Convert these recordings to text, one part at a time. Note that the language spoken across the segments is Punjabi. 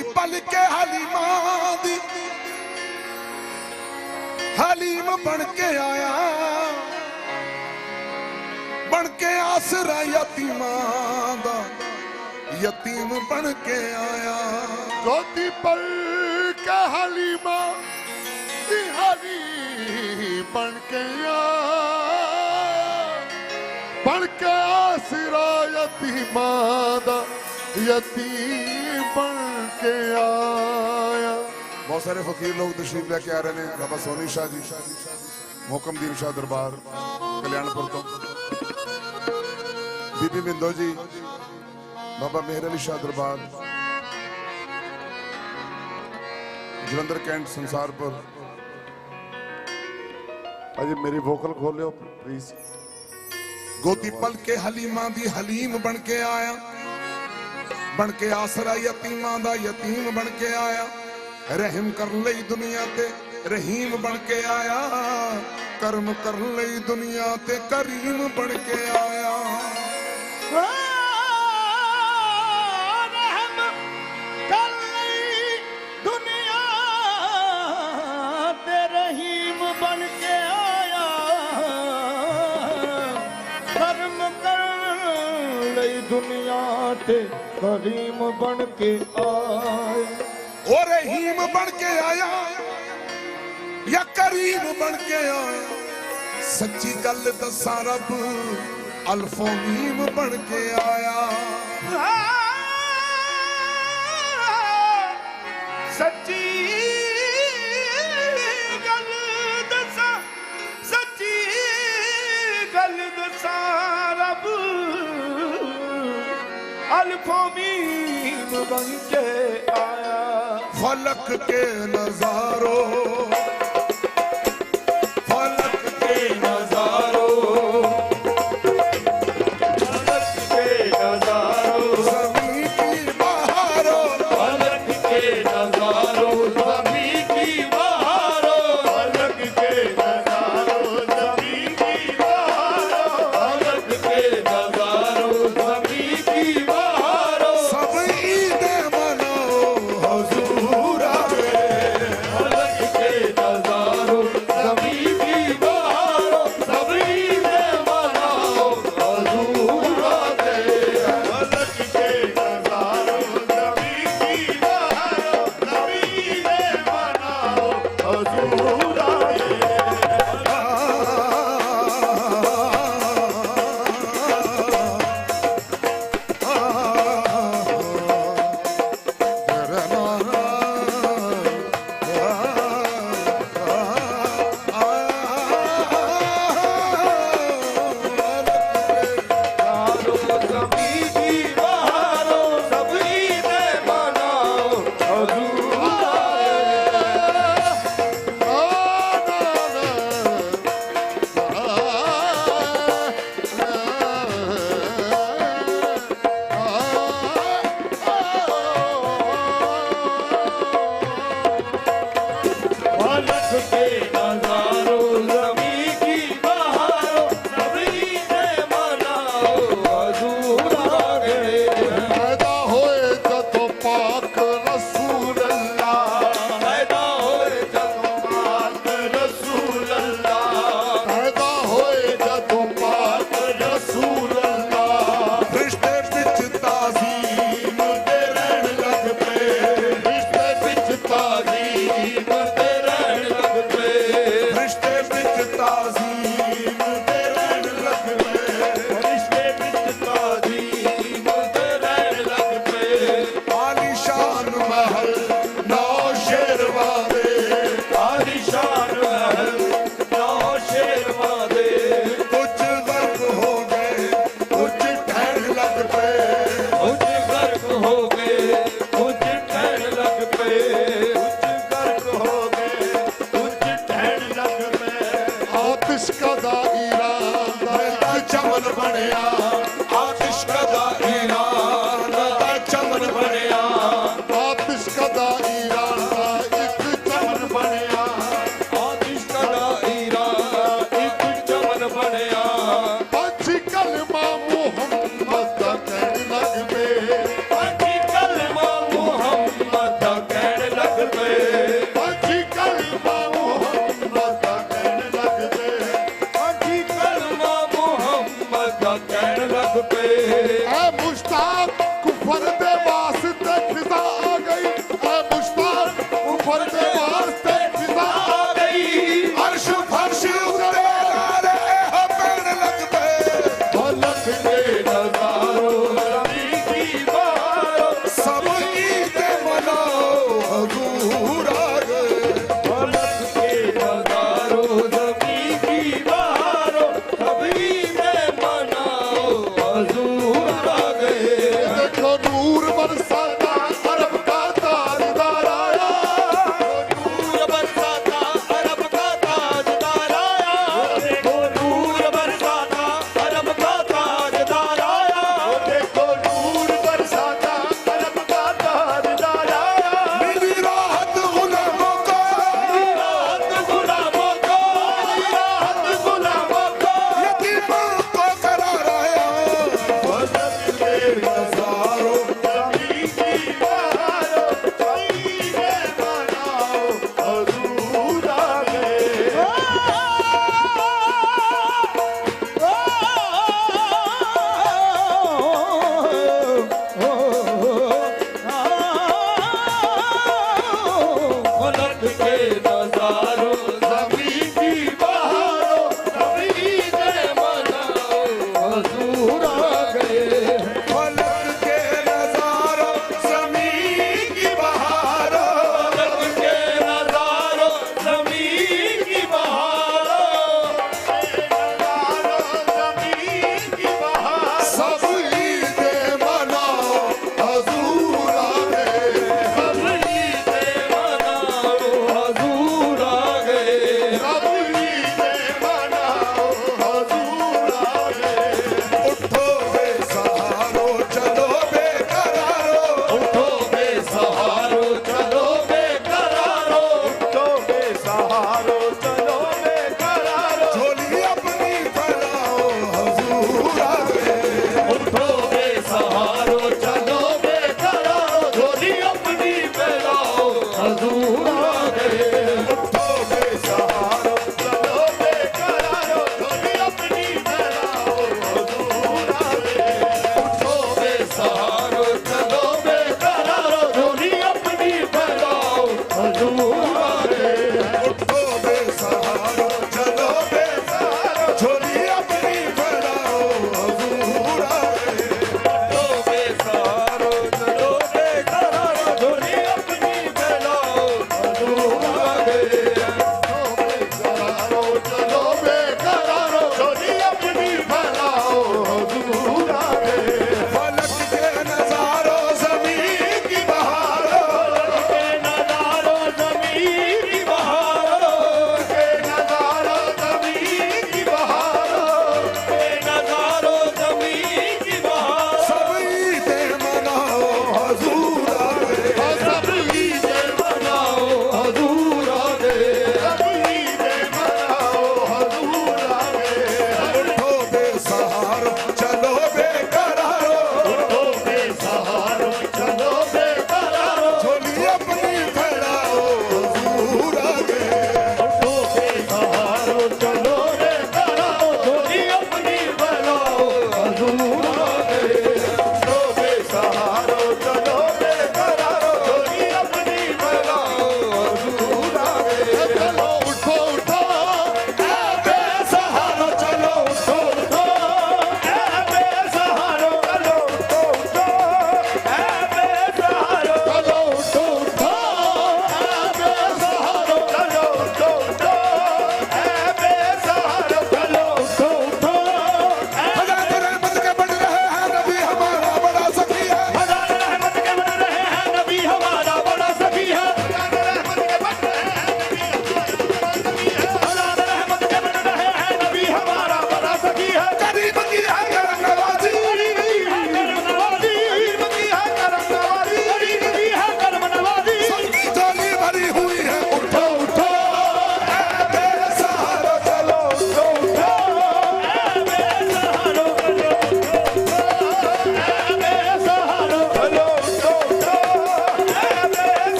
ਗੋਦੀ ਪਲ ਕੇ ਹਲੀਮਾਂ ਦੀ। ਹਲੀਮ ਬਣ ਕੇ ਆਇਆ। ਬਣ ਕੇ ਆਸਰਾ ਯਤੀਮਾਂ ਦਾ। ਯਤੀਮ ਬਣ ਕੇ ਆਇਆ। ਗੋਦੀ ਪਲ ਕੇ ਹਲੀਮਾ ਦੀ ਹਲੀ ਬਣ ਕੇ ਆ ਬਣ ਕੇ ਆਸਰਾ ਯਤੀਮਾਂ ਦਾ। ਯਤੀਮ ਬਣ ਕੇ ਆਇਆ। ਬਹੁਤ ਸਾਰੇ ਫਕੀਰ ਲੋਕ ਤਸ਼ਰੀਫ ਲੈ ਕੇ ਆ ਰਹੇ ਨੇ, ਬਾਬਾ ਸੋਨੀ ਸ਼ਾਹ ਜੀ ਮੁਹਕਮਦੀਨ ਸ਼ਾਹ ਦਰਬਾਰ, ਕਲਿਆਣਪੁਰ ਤੋਂ। ਬੀਬੀ ਬਿੰਦੋ ਜੀ, ਬਾਬਾ ਮੇਹਰ ਅਲੀ ਸ਼ਾਹ ਦਰਬਾਰ, ਜਲੰਧਰ ਕੈਂਟ ਸੰਸਾਰਪੁਰ। ਅਜੇ ਮੇਰੀ ਵੋਕਲ ਖੋਲਿਓ ਪਲੀਜ਼ ਗੋਦੀ ਪਲ ਕੇ ਹਲੀਮਾਂ ਦੀ ਹਲੀਮ ਬਣ ਕੇ ਆਇਆ। ਬਣ ਕੇ ਆਸਰਾ ਯਤੀਮਾਂ ਦਾ ਯਤੀਮ ਬਣ ਕੇ ਆਇਆ। ਰਹਿਮ ਕਰਨ ਲਈ ਦੁਨੀਆ ਤੇ ਰਹੀਮ ਬਣ ਕੇ ਆਇਆ। ਕਰਮ ਕਰਨ ਲਈ ਦੁਨੀਆ ਤੇ ਕਰੀਮ ਬਣ ਕੇ ਆਇਆ। ਤੇ ਕਰੀਮ ਬਣ ਕੇ ਆਇਆ ਉਹ ਰਹੀਮ ਬਣ ਕੇ ਆਇਆ ਜਾਂ ਕਰੀਮ ਬਣ ਕੇ ਆਇਆ? ਸੱਚੀ ਗੱਲ ਦੱਸਾਂ ਰੱਬ ਅਲਫੋ ਮੀਮ ਬਣ ਕੇ ਆਇਆ। ਸੱਚੀ फमीन बन के आया फलक के नजारों ਦਾ ਚਮਨ ਬਣਿਆ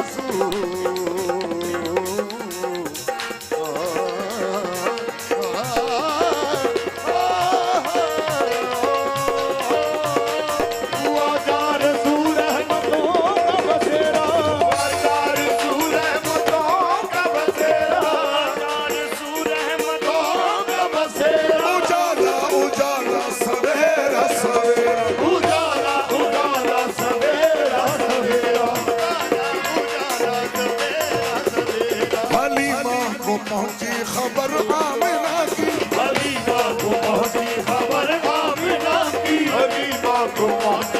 রসুল पहुंची खबर आमिना की हरी बाबू पहुंची खबर आमिना की हरी बाबू पहुंची